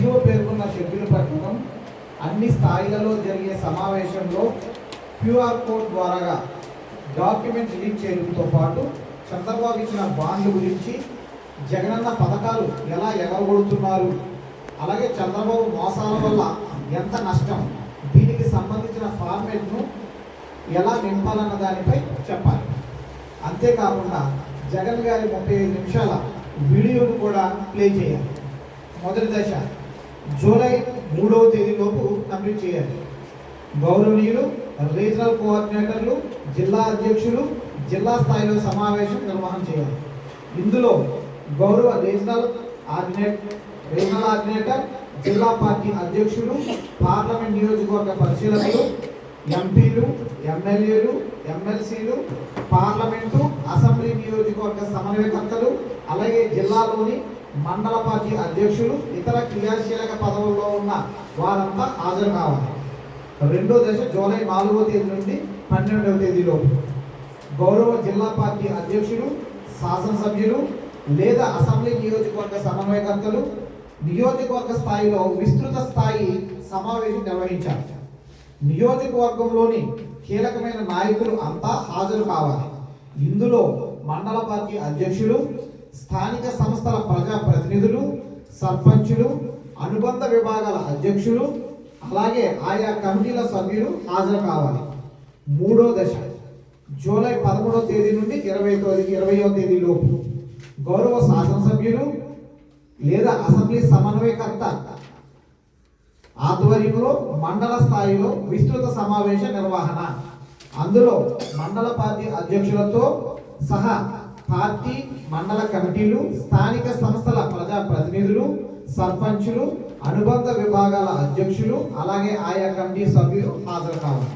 దిగువ పేర్కొన్న షెడ్యూల్ ప్రకారం అన్ని స్థాయిలలో జరిగే సమావేశంలో క్యూఆర్ కోడ్ ద్వారాగా డాక్యుమెంట్ రిలీజ్ చేయడంతో పాటు చంద్రబాబు ఇచ్చిన బాండ్ల గురించి జగనన్న పథకాలు ఎలా ఎగరగొడుతున్నారు అలాగే చంద్రబాబు మోసాల వల్ల ఎంత నష్టం దీనికి సంబంధించిన ఫార్మేట్ను ఎలా నింపాలన్న దానిపై చెప్పాలి. అంతేకాకుండా జగన్ గారి ముప్పై ఐదు నిమిషాల వీడియోను కూడా ప్లే చేయాలి. మొదటి దశ జూలై మూడవ తేదీలోపు కంప్లీట్ చేయాలి. గౌరవనీయులు రీజనల్ కోఆర్డినేటర్లు జిల్లా అధ్యక్షులు జిల్లా స్థాయిలో సమావేశం నిర్వహణ చేయాలి. ఇందులో గౌరవ రీజనల్ ఆర్డినేట్ రీజనల్ ఆర్డినేటర్ జిల్లా పార్టీ అధ్యక్షులు పార్లమెంట్ నియోజకవర్గ పరిశీలకులు ఎంపీలు ఎమ్మెల్యేలు ఎమ్మెల్సీలు పార్లమెంటు అసెంబ్లీ నియోజకవర్గ సమన్వయకర్తలు అలాగే జిల్లాలోని మండల పార్టీ అధ్యక్షులు ఇతర క్రియాశీలక పదవుల్లో ఉన్న వారంతా హాజరు కావాలి. రెండో దశ జూలై నాలుగో తేదీ నుండి పన్నెండవ తేదీలోపు గౌరవ జిల్లా పార్టీ అధ్యక్షులు శాసనసభ్యులు లేదా అసెంబ్లీ నియోజకవర్గ సమన్వయకర్తలు నియోజకవర్గ స్థాయిలో విస్తృత స్థాయి సమావేశం నిర్వహించారు నియోజకవర్గంలోని కీలకమైన నాయకులు అంతా హాజరు కావాలి. ఇందులో మండల పార్టీ అధ్యక్షులు స్థానిక సంస్థల ప్రజా ప్రతినిధులు సర్పంచులు అనుబంధ విభాగాల అధ్యక్షులు అలాగే ఆయా కమిటీల సభ్యులు హాజరు కావాలి. మూడో దశ జూలై పదమూడో తేదీ నుండి ఇరవై తొమ్మిది ఇరవయో తేదీ లోపు గౌరవ శాసనసభ్యులు లేదా అసెంబ్లీ సమన్వయకర్త ఆధ్వర్యంలో మండల స్థాయిలో విస్తృత సమావేశ నిర్వహణ. అందులో మండల పార్టీ అధ్యక్షులతో సహా పార్టీ మండల కమిటీలు స్థానిక సంస్థల ప్రజా ప్రతినిధులు సర్పంచులు అనుబంధ విభాగాల అధ్యక్షులు అలాగే ఆయా కమిటీ సభ్యులు హాజరు కావాలి.